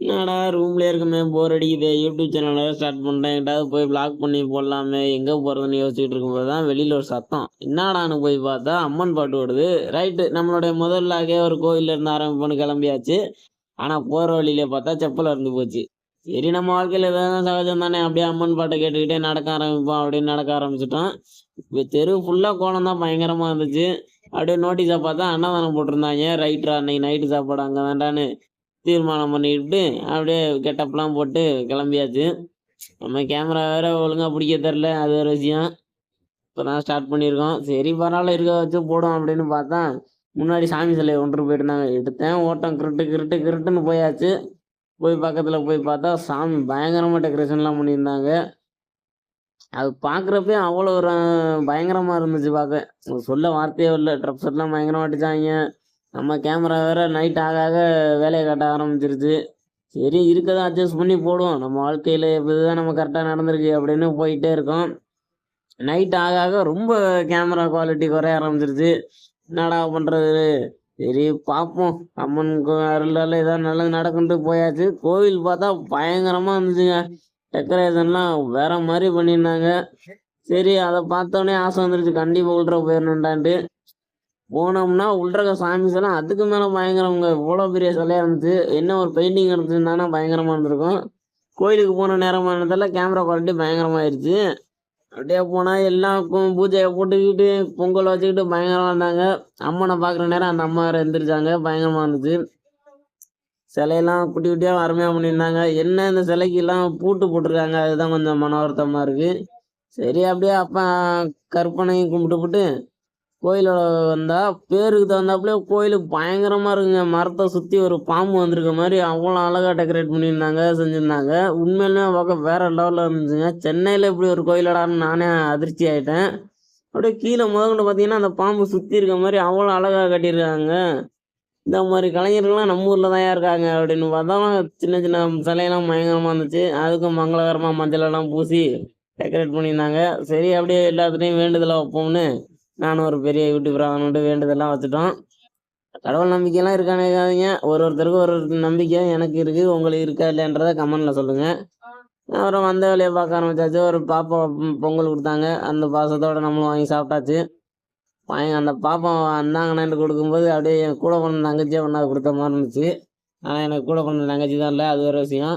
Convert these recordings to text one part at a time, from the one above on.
என்னடா ரூம்லேயே இருக்குமே போர் அடிக்குது யூடியூப் சேனல் ஸ்டார்ட் பண்ணிட்டேன். எங்கிட்டாவது போய் பிளாக் பண்ணி போடலாமே எங்கே போகிறதுன்னு யோசிச்சுட்டு இருக்கும்போது தான் வெளியில் ஒரு சத்தம். என்னடான்னு போய் பார்த்தா அம்மன் பாட்டு ஓடுது. ரைட்டு நம்மளுடைய முதல்லாகவே ஒரு கோயிலில் இருந்து ஆரம்பிப்போன்னு கிளம்பியாச்சு. ஆனால் போகிற வழியில பார்த்தா செப்பல் இருந்து போச்சு. சரி நம்ம வாழ்க்கையில் எதாவது சகஜம் தானே. அப்படியே அம்மன் பாட்டை கேட்டுக்கிட்டே நடக்க ஆரம்பிப்போம் அப்படின்னு நடக்க ஆரம்பிச்சிட்டோம். இப்போ தெரு ஃபுல்லாக கோணம் தான் பயங்கரமாக இருந்துச்சு. அப்படியே நோட்டீஸை பார்த்தா அன்னதானம் போட்டிருந்தாங்க. ரைட்ரா அன்னைக்கு நைட்டு சாப்பாடு அங்கே தான்டான்னு தீர்மானம் பண்ணிக்கிட்டு அப்படியே கெட்டப்லாம் போட்டு கிளம்பியாச்சு. நம்ம கேமரா வேற ஒழுங்காக பிடிக்க தெரில அது ஒரு விஷயம். இப்போ தான் ஸ்டார்ட் பண்ணியிருக்கோம். சரி பரவாயில்ல இருக்க வச்சு போடும் அப்படின்னு பார்த்தா முன்னாடி சாமி சிலையை கொண்டு போயிருந்தாங்க. எடுத்தேன் ஓட்டம் கிருட்டு கிருட்டு கிருட்டுன்னு போயாச்சு. போய் பக்கத்தில் போய் பார்த்தா சாமி பயங்கரமாக டெக்கரேஷன்லாம் பண்ணியிருந்தாங்க. அது பார்க்குறப்பே அவ்வளோ ஒரு பயங்கரமாக இருந்துச்சு பார்க்க. சொல்ல வார்த்தையே இல்லை. ட்ரப் செட்லாம் பயங்கரமாக அடிச்சாங்க. நம்ம கேமரா வேற நைட் ஆக ஆக வேலையை காட்ட ஆரம்பிச்சிருச்சு. சரி இருக்கதான் அட்ஜஸ்ட் பண்ணி போடுவோம். நம்ம வாழ்க்கையில் இதுதான் நம்ம கரெக்டாக நடந்திருக்கு அப்படின்னு போயிட்டே இருக்கோம். நைட் ஆக ஆக ரொம்ப கேமரா குவாலிட்டி குறைய ஆரம்பிச்சிருச்சு. என்னடா பண்ணுறது சரி பார்ப்போம். அம்மன் கோ- ஏதாவது நல்லது நடக்குன்ட்டு போயாச்சு. கோவில் பார்த்தா பயங்கரமாக இருந்துச்சுங்க. டெக்கரேஷன்லாம் வேற மாதிரி பண்ணியிருந்தாங்க. சரி அதை பார்த்தோன்னே ஆசை வந்துருச்சு. கண்டிப்பாக உள்ள போயிடணுண்டான்ட்டு போனோம்னா உள்றக சாமி சிலை அதுக்கு மேலே பயங்கரங்க இவ்வளோ பெரிய சிலையாக இருந்துச்சு. என்ன ஒரு பெயிண்டிங் இருந்துச்சுன்னா பயங்கரமாக இருந்திருக்கும். கோயிலுக்கு போன நேரமானதால கேமரா குவாலிட்டி பயங்கரமாயிருச்சு. அப்படியே போனால் எல்லாம் பூஜையை போட்டுக்கிட்டு பொங்கல் வச்சுக்கிட்டு பயங்கரமாக இருந்தாங்க. அம்மனை பார்க்குற நேரம் அந்த அம்மா எழுந்திரிச்சாங்க பயங்கரமாக இருந்துச்சு. சிலையெல்லாம் குட்டி குட்டியாக அருமையாக பண்ணியிருந்தாங்க. என்ன இந்த சிலைக்கெல்லாம் பூட்டு போட்டிருக்காங்க? அதுதான் கொஞ்சம் மன வருத்தமாக இருக்குது சரி அப்படியே அப்பா கற்பனையும் கும்பிட்டுப்புட்டு கோயிலோட வந்தால் பேருக்கு தகுந்தாப்புல கோயில் பயங்கரமாக இருக்குங்க. மரத்தை சுற்றி ஒரு பாம்பு வந்திருக்க மாதிரி அவ்வளோ அழகாக டெக்கரேட் பண்ணியிருந்தாங்க செஞ்சிருந்தாங்க. உண்மையிலுமே பார்க்க வேற லெவலில் இருந்துச்சுங்க. சென்னையில் இப்படி ஒரு கோயிலடான்னு நானே அதிர்ச்சி ஆகிட்டேன் அப்படியே கீழே முதல்கொண்டு பார்த்தீங்கன்னா அந்த பாம்பு சுற்றி இருக்க மாதிரி அவ்வளோ அழகாக கட்டியிருக்காங்க. இந்த மாதிரி கலைஞர்கள்லாம் நம்ம ஊரில் தான் இருக்காங்க அப்படின்னு பார்த்தா சின்ன சின்ன சிலையெல்லாம் பயங்கரமாக இருந்துச்சு. அதுக்கும் மங்களகரமாக மஞ்சள் எல்லாம் பூசி டெக்கரேட் பண்ணியிருந்தாங்க. சரி அப்படியே எல்லாத்துலேயும் வேண்டுதலாக வைப்போம்னு நானும் ஒரு பெரிய யூடியூபர் ஆகணுன்ட்டு வேண்டுதெல்லாம் வச்சுட்டோம். கடவுள் நம்பிக்கையெல்லாம் இருக்கானே இருக்காதீங்க ஒரு ஒருத்தருக்கும் ஒரு ஒரு நம்பிக்கை எனக்கு இருக்குது உங்களுக்கு இருக்கா இல்லைன்றத கமெண்டில் சொல்லுங்கள் அப்புறம் வந்த வேலையை பார்க்க ஆரம்பிச்சாச்சு. ஒரு பாப்பா பொங்கல் கொடுத்தாங்க. அந்த பாசத்தோட நம்மளும் வாங்கி சாப்பிட்டாச்சு. வாங்கி அந்த பாப்பா வந்தாங்கன்னு கொடுக்கும்போது அப்படியே என் கூட கொண்ட தங்கச்சியே ஒன்றா கொடுத்த மாதிரி இருந்துச்சு. ஆனால் எனக்கு கூட கொண்டு தங்கச்சி தான் இல்லை. அது ஒரு விஷயம்.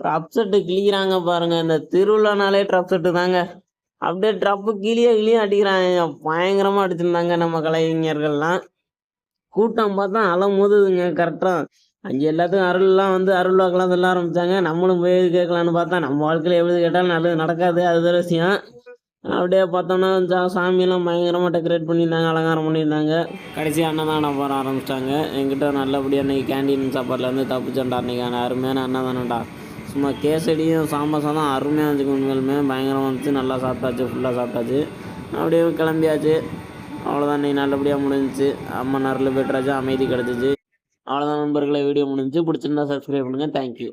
ட்ரப் செட்டு கிழிக்கிறாங்க பாருங்க. இந்த திருவிழானாலே ட்ரப் செட்டு தாங்க. அப்படியே ட்ரப்பு கீழே கிளியே அடிக்கிறாங்க. பயங்கரமாக அடிச்சிருந்தாங்க நம்ம கலைஞர்கள்லாம். கூட்டம் பார்த்தா அலமோதுங்க கரெக்டாக அங்கே எல்லாத்துக்கும் அருள்லாம் வந்து அருள் வாக்கெல்லாம் சொல்ல ஆரம்பித்தாங்க நம்மளும் போய் கேட்கலான்னு பார்த்தா நம்ம வாழ்க்கையில் எப்படி கேட்டாலும் நல்லது நடக்காது. அது விஷயம். அப்படியே பார்த்தோம்னா சாமியெல்லாம் பயங்கரமாக டெக்கரேட் பண்ணியிருந்தாங்க அலங்காரம் பண்ணியிருந்தாங்க. கடைசி அன்னதானம் போட ஆரம்பிச்சிட்டாங்க. என்கிட்ட நல்லபடியாக அன்றைக்கி கேண்டீன் சாப்பாடுலேருந்து தப்பிச்சோண்டா. அன்றைக்கி அருமையான அன்னதானம்டா. சும்மா கேசடியும் சாம்பார் சாதம் அருமையாக இருந்துச்சு உண்மையிலுமே பயங்கரமாக இருந்துச்சு. நல்லா சாப்பிட்டாச்சு ஃபுல்லாக சாப்பிட்டாச்சு. அப்படியே கிளம்பியாச்சு. அவ்வளோதான் நீ நல்லபடியாக முடிஞ்சிச்சு. அம்மா நேரில் போய்ட்டாச்சு அமைதி கிடச்சிச்சு. அவ்வளோதான் நண்பர்களை. வீடியோ முடிஞ்சு பிடிச்சிருந்தா சப்ஸ்கிரைப் பண்ணுங்கள் தேங்க்யூ